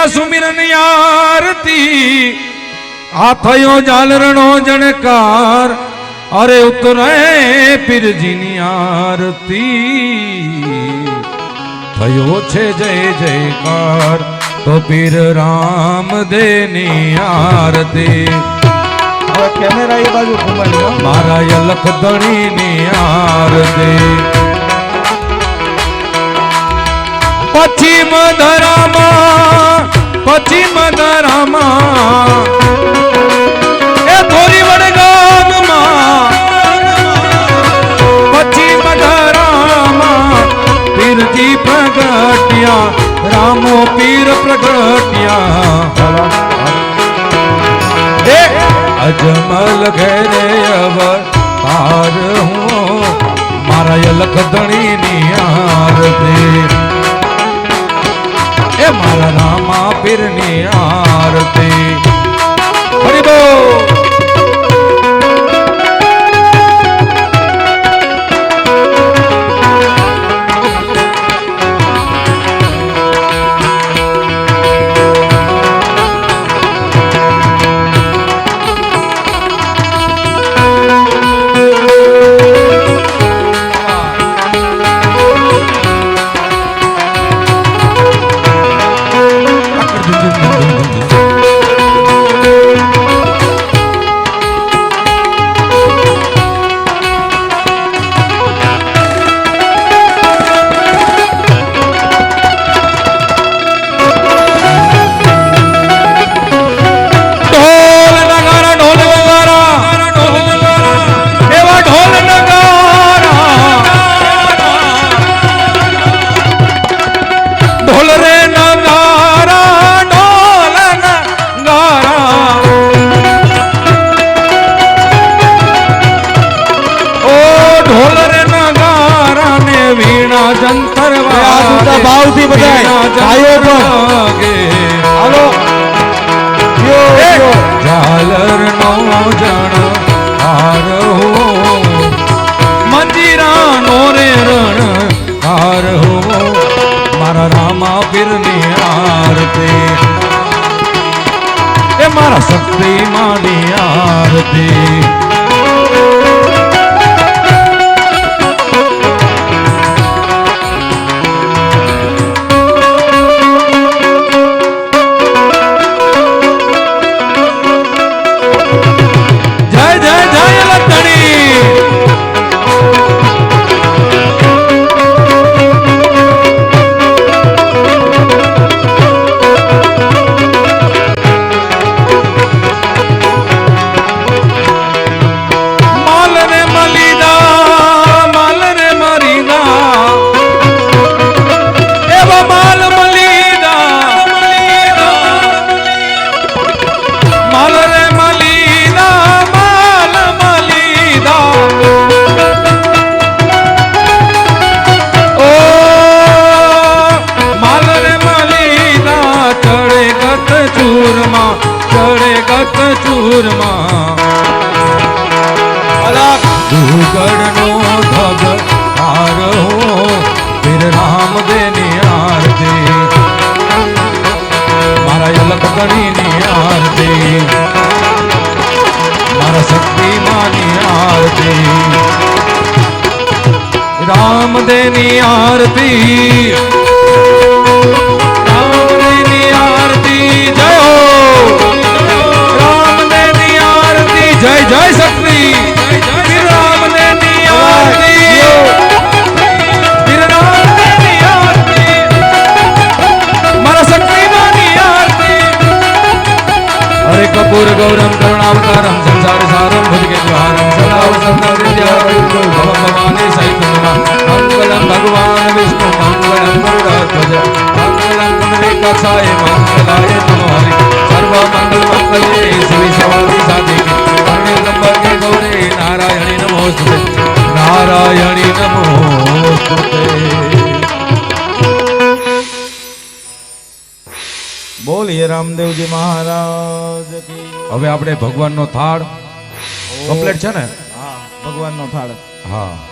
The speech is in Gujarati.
કર્યા સુમિરન આરતી. આ થયો જાલરણો જણકાર. અરે ઉતરે પીરજીની આરતી. થયો છે જય જયકાર. તો પીર રામદેની આરતી. હવે કેમેરા એ બાજુ ઘુમાડી હો. મારા યલખ ધણીની આરતી. પછી ધરામાં મારા ની આરતી. એ મારા રામા પીરની આરતી. ભાવથી બધા ભાઈઓ પણ. હાલો. ઝાલર નો જણ હાર હો. મંજીરા નો રે રણ હાર હો. મારા રામા પીરની આરતી. એ મારા શક્તિ માની આરતી. ચડે ગત ચૂરમાં. અલગ દુગડનો ધગ હારો પીર રામદેની આરતી મારા યલક ગણીની આરતી મારા શક્તિ માની આરતી રામદેની આરતી ગૌરમ કરુણાવતારમ સંસાર સારમ ભુજગેન્દ્રહારમ સદા વસંતમ વિદ્યાવૈભવ ભવમ ભવાની સહિતમ મંગલમ ભગવાન વિષ્ણુ મંગલમ ગરુડધ્વજ મંગલમ પુંડરીકાક્ષાય મંગલાય નમો હરિ સર્વ મંગલ મંગલે શિવ સવાદી સાધિકે કર્ણે નંબકે ગૌરી નારાયણી નમોસ્તુતે બોલીએ રામદેવજી મહારાજ હવે આપણે ભગવાનનો થાળ કમ્પ્લીટ છે ને? હા ભગવાનનો થાળ. હા.